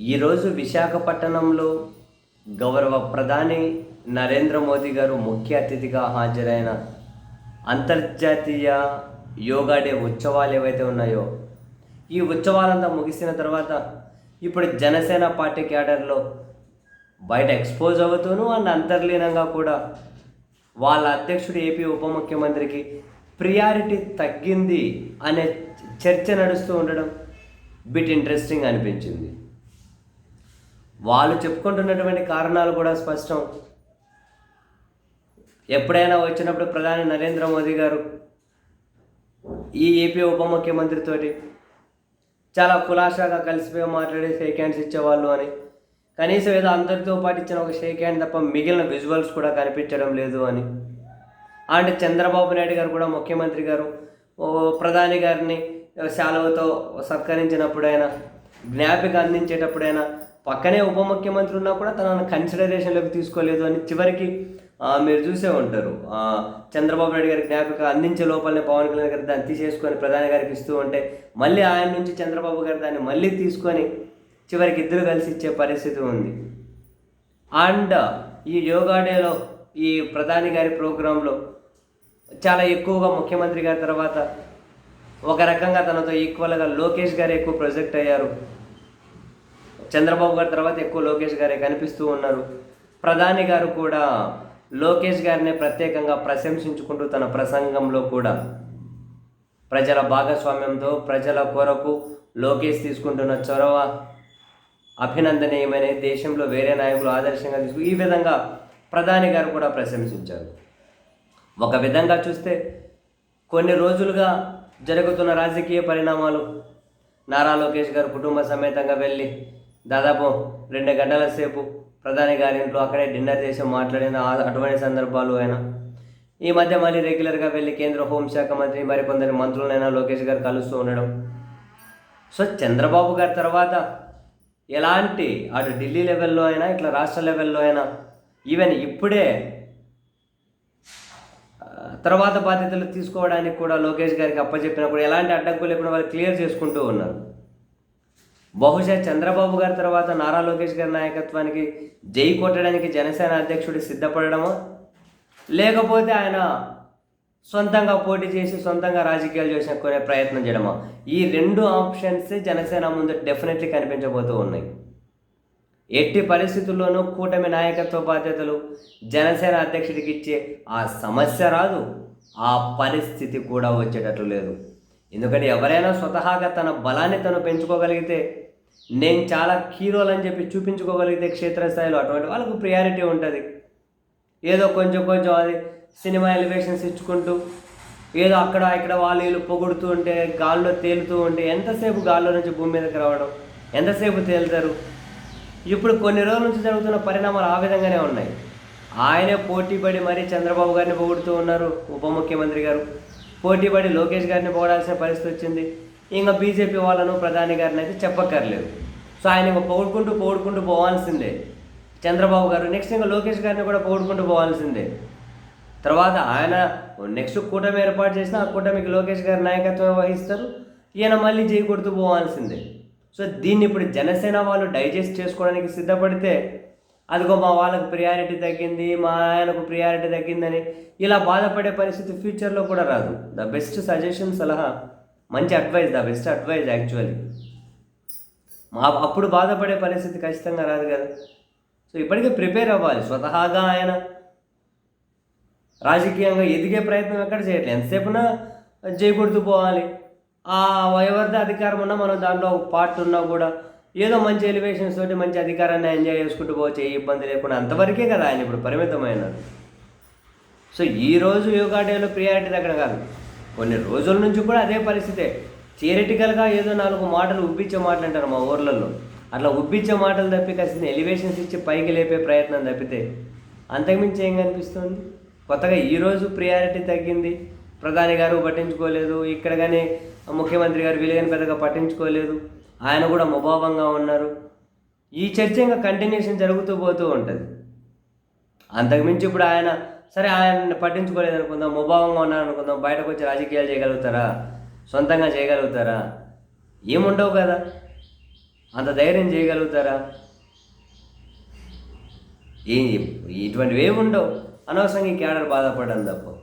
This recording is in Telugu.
ఈరోజు విశాఖపట్నంలో గౌరవ ప్రధాని నరేంద్ర మోదీ గారు ముఖ్య అతిథిగా హాజరైన అంతర్జాతీయ యోగా డే ఉత్సవాలు ఏవైతే ఉన్నాయో ఈ ఉత్సవాలంతా ముగిసిన తర్వాత ఇప్పుడు జనసేన పార్టీ క్యాడర్లో బయట ఎక్స్పోజ్ అవుతూను అండ్ అంతర్లీనంగా కూడా వాళ్ళ అధ్యక్షుడు ఏపీ ఉప ముఖ్యమంత్రికి ప్రియారిటీ తగ్గింది అనే చర్చ నడుస్తూ ఉండడం బిట్ ఇంట్రెస్టింగ్ అనిపించింది. వాళ్ళు చెప్పుకుంటున్నటువంటి కారణాలు కూడా స్పష్టం. ఎప్పుడైనా వచ్చినప్పుడు ప్రధాని నరేంద్ర మోదీ గారు ఈ ఏపీ ఉప ముఖ్యమంత్రితోటి చాలా కులాసాగా కలిసిపోయి మాట్లాడి షేక్ హ్యాండ్స్ ఇచ్చేవాళ్ళు అని. కనీసం ఏదో అందరితో పాటు ఇచ్చిన ఒక షేక్ హ్యాండ్ తప్ప మిగిలిన విజువల్స్ కూడా కనిపించడం లేదు అని. అంటే చంద్రబాబు నాయుడు గారు కూడా ముఖ్యమంత్రి గారు ప్రధాని గారిని శాలువతో సత్కరించినప్పుడైనా జ్ఞాపిక అందించేటప్పుడైనా పక్కనే ఉప ముఖ్యమంత్రి ఉన్నా కూడా తనను కన్సిడరేషన్లోకి తీసుకోలేదు అని చివరికి మీరు చూసే ఉంటారు. చంద్రబాబు నాయుడు గారి జ్ఞాపిక అందించే లోపలనే పవన్ కళ్యాణ్ గారు దాన్ని తీసేసుకొని ప్రధాని గారికి ఇస్తూ ఉంటే మళ్ళీ ఆయన నుంచి చంద్రబాబు గారు దాన్ని మళ్ళీ తీసుకొని చివరికి ఇద్దరు కలిసి ఇచ్చే పరిస్థితి ఉంది. అండ్ ఈ యోగా డేలో ఈ ప్రధాని గారి ప్రోగ్రాంలో చాలా ఎక్కువగా ముఖ్యమంత్రి గారి తర్వాత ఒక రకంగా తనతో ఈక్వల్గా లోకేష్ గారు ఎక్కువ ప్రొజెక్ట్ అయ్యారు. చంద్రబాబు గారి తర్వాత ఎక్కువ లోకేష్ గారే కనిపిస్తూ ఉన్నారు. ప్రధాని గారు కూడా లోకేష్ గారిని ప్రత్యేకంగా ప్రశంసించుకుంటూ తన ప్రసంగంలో కూడా ప్రజల భాగస్వామ్యంతో ప్రజల కొరకు లోకేష్ తీసుకుంటున్న చొరవ అభినందనీయమైన దేశంలో వేరే నాయకులు ఆదర్శంగా తీసుకు ఈ విధంగా ప్రధాని గారు కూడా ప్రశంసించారు. ఒక విధంగా చూస్తే కొన్ని రోజులుగా జరుగుతున్న రాజకీయ పరిణామాలు నారా లోకేష్ గారు కుటుంబ సమేతంగా వెళ్ళి దాదాపు రెండు గంటల సేపు ప్రధాని గారి ఇంట్లో అక్కడే డిన్నర్ చేసి మాట్లాడిన అటువంటి సందర్భాలు అయినా ఈ మధ్య మళ్ళీ రెగ్యులర్గా వెళ్ళి కేంద్ర హోంశాఖ మంత్రి మరికొందరి మంత్రులైనా లోకేష్ గారు కలుస్తూ ఉండడం. సో చంద్రబాబు గారి తర్వాత ఎలాంటి అటు ఢిల్లీ లెవెల్లో అయినా ఇట్లా రాష్ట్ర లెవెల్లో అయినా ఈవెన్ ఇప్పుడే తర్వాత బాధ్యతలు తీసుకోవడానికి కూడా లోకేష్ గారికి అప్పచెప్పినప్పుడు ఎలాంటి అడ్డంకులు లేకుండా వాళ్ళు క్లియర్ చేసుకుంటూ ఉన్నారు. బహుశా చంద్రబాబు గారి తర్వాత నారా లోకేష్ గారి నాయకత్వానికి జై కొట్టడానికి జనసేన అధ్యక్షుడు సిద్ధపడడమో? లేకపోతే ఆయన సొంతంగా పోటీ చేసి సొంతంగా రాజకీయాలు చేసుకునే ప్రయత్నం చేయడమా? ఈ రెండు ఆప్షన్స్ జనసేన ముందు డెఫినెట్లీ కనిపించబోతూ ఉన్నాయి. ఎట్టి పరిస్థితుల్లోనూ కూటమి నాయకత్వ బాధ్యతలు జనసేన అధ్యక్షుడికి ఇచ్చే ఆ సమస్య రాదు. ఆ పరిస్థితి కూడా వచ్చేటట్లు లేదు. ఎందుకంటే ఎవరైనా స్వతహాగా తన బలాన్ని తను పెంచుకోగలిగితే నేను చాలా హీరోలు అని చెప్పి చూపించుకోగలిగితే క్షేత్రస్థాయిలో అటువంటి వాళ్ళకు ప్రియారిటీ ఉంటుంది. ఏదో కొంచెం కొంచెం అది సినిమా ఎలివేషన్స్ ఇచ్చుకుంటూ ఏదో అక్కడ ఇక్కడ వాళ్ళు వీళ్ళు పొగుడుతూ ఉంటే గాల్లో తేలుతూ ఉంటే ఎంతసేపు గాల్లో నుంచి భూమి మీదకి రావడం ఎంతసేపు తేలుతారు? ఇప్పుడు కొన్ని రోజుల నుంచి జరుగుతున్న పరిణామాలు ఆ విధంగానే ఉన్నాయి. ఆయనే పోటీపడి మరీ చంద్రబాబు గారిని పొగుడుతూ ఉన్నారు ఉప ముఖ్యమంత్రి గారు. పోటీపడి లోకేష్ గారిని పోడాల్సిన పరిస్థితి వచ్చింది. ఇంకా బీజేపీ వాళ్ళను ప్రధాని గారిని అయితే చెప్పక్కర్లేదు. సో ఆయన ఇంకా పొగుడుకుంటూ పొగుడుకుంటూ పోవాల్సిందే. చంద్రబాబు గారు నెక్స్ట్ ఇంకా లోకేష్ గారిని కూడా పొగుడుకుంటూ పోవాల్సిందే. తర్వాత ఆయన నెక్స్ట్ కూటమి ఏర్పాటు చేసిన ఆ కూటమికి లోకేష్ గారి నాయకత్వం వహిస్తారు. ఈయన మళ్ళీ చేయి కొడుతూ పోవాల్సిందే. సో దీన్ని ఇప్పుడు జనసేన వాళ్ళు డైజెస్ట్ చేసుకోవడానికి సిద్ధపడితే అదిగో మా వాళ్ళకు ప్రియారిటీ తగ్గింది మా ఆయనకు ప్రియారిటీ తగ్గిందని ఇలా బాధపడే పరిస్థితి ఫ్యూచర్లో కూడా రాదు. ద బెస్ట్ సజెషన్ సలహా మంచి advice the best advice actually మా అప్పుడు బాధపడే పరిస్థితి ఖచ్చితంగా రాదు కదా. సో ఇప్పటికే ప్రిపేర్ అవ్వాలి. స్వతహాగా ఆయన రాజకీయంగా ఎదిగే ప్రయత్నం ఎక్కడ చేయట్లేదు. ఎంతసేపున చేయకూడుతూ పోవాలి. ఆ వయవర్ధ అధికారం ఉన్నా మనం దాంట్లో ఒక పార్ట్ ఉన్నా కూడా ఏదో మంచి ఎలివేషన్స్ తోటి మంచి అధికారాన్ని ఎంజాయ్ చేసుకుంటూ పోవచ్చు ఏ ఇబ్బంది లేకుండా అంతవరకే కదా ఆయన ఇప్పుడు పరిమితమైన సో ఈ రోజు యోగా డేలో ప్రియారిటీ దగ్గర కాదు. కొన్ని రోజుల నుంచి కూడా అదే పరిస్థితే. థియరిటికల్గా ఏదో నాలుగు మాటలు ఉబ్బిచ్చే మాటలు అంటారు మా ఊర్లలో. అట్లా ఉబ్బిచ్చే మాటలు తప్పి కాసిన ఎలివేషన్స్ ఇచ్చి పైకి లేపే ప్రయత్నం తప్పితే అంతకుమించి ఏం కనిపిస్తుంది? కొత్తగా ఈరోజు ప్రియారిటీ తగ్గింది. ప్రధాని గారు పట్టించుకోలేదు. ఇక్కడ కానీ ముఖ్యమంత్రి గారు వీళ్ళు పెద్దగా పట్టించుకోలేదు. ఆయన కూడా ముభావంగా ఉన్నారు. ఈ చర్చ ఇంకా కంటిన్యూషన్ జరుగుతూ పోతూ ఉంటుంది. అంతకుమించి ఇప్పుడు ఆయన సరే ఆయన పట్టించుకోలేదు అనుకుందాం ముభావంగా ఉన్నారు అనుకుందాం బయటకు వచ్చి రాజకీయాలు చేయగలుగుతారా? సొంతంగా చేయగలుగుతారా? ఏముండవు కదా. అంత ధైర్యం చేయగలుగుతారా? ఏ ఇటువంటివి ఏమి ఉండవు అనవసరంగా ఈ క్యాడర్ బాధపడడం తప్ప.